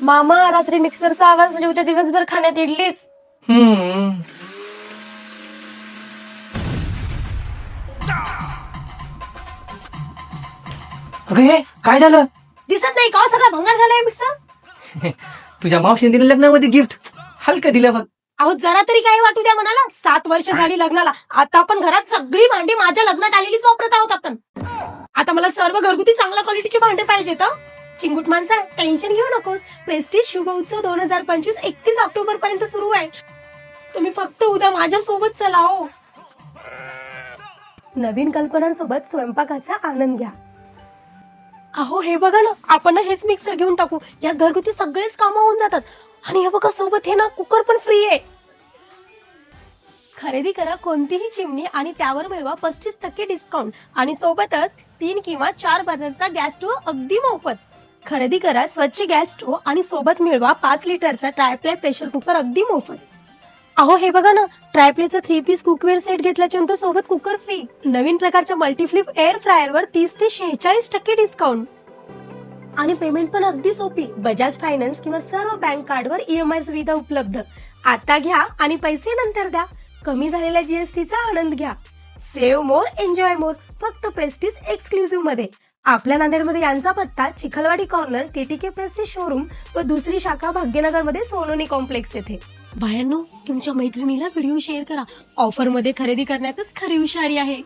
मामा रात्री मिक्सरचा आवाज म्हणजे उद्या दिवसभर खाण्यात इडलीच. हम्म. अगं हे काय झालं? दिसत नाही का हो? सगळा भंगार झालाय मिक्सर तुझ्या मावशीने दिलं लग्नामध्ये गिफ्ट हलकं दिलं बघ. अहो जरा तरी काही वाटू द्या म्हणाला. सात वर्ष झाली लग्नाला. आता आपण घरात सगळी भांडी माझ्या लग्नात आलेलीच वापरत आहोत आपण. आता मला सर्व घरगुती चांगल्या क्वालिटीचे भांडे पाहिजेत हं? चिंगूट माणसा टेन्शन घेऊ नकोस. प्रेस्टीज शुभ उत्सव दोन हजार पंचवीस एकतीस ऑक्टोबर पर्यंत सुरू आहे. तुम्ही फक्त उद्या माझ्या सोबत चला हो. नवीन कल्पनांसोबत स्वयंपाकाचा आनंद घ्या. अहो हे बघा ना आपण ना हेच मिक्सर घेऊन टाकू. यात घरगुती सगळेच कामं होऊन जातात. आणि हे बघा सोबत हे ना कुकर पण फ्री आहे. खरेदी करा कोणतीही चिमणी आणि त्यावर मिळवा पस्तीस टक्के डिस्काउंट आणि सोबतच तीन किंवा चार बर्नरचा गॅस स्टोव्ह अगदी मोफत. खरेदी करा स्वच्छ गॅस स्टोव आणि सोबत मिळवा पाच लिटरचा ट्रायप्लाय प्रेशर कुकर अगदी मोफत. अहो हे बघा ना ट्रायप्लेचा थ्री पीस कुकवेअर सेट घेतल्याच्यानंतर सोबत कुकर फ्री नवीन प्रकारच्या मल्टीफ्लिप एअर फ्रायरवर तीस ते शेहेचाळीस टक्के डिस्काउंट आणि पेमेंट पण अगदी सोपी. बजाज फायनान्स किंवा सर्व बँक कार्डवर ईएमआय सुविधा उपलब्ध. आता घ्या आणि पैसे नंतर द्या. कमी झालेल्या जीएसटीचा आनंद घ्या. सेव्ह मोर एन्जॉय मोर फक्त प्रेस्टीज एक्सक्लुझिव्हमध्ये. आपल्या नांदेडमध्ये यांचा पत्ता Chikhalwadi corner TTK Prestige showroom व दुसरी शाखा भाग्यनगरमध्ये सोनोनी कॉम्प्लेक्स येथे. बायांनो तुमच्या मैत्रिणीला व्हिडिओ शेअर करा. ऑफरमध्ये खरेदी करण्यातच खरी हुशारी आहे.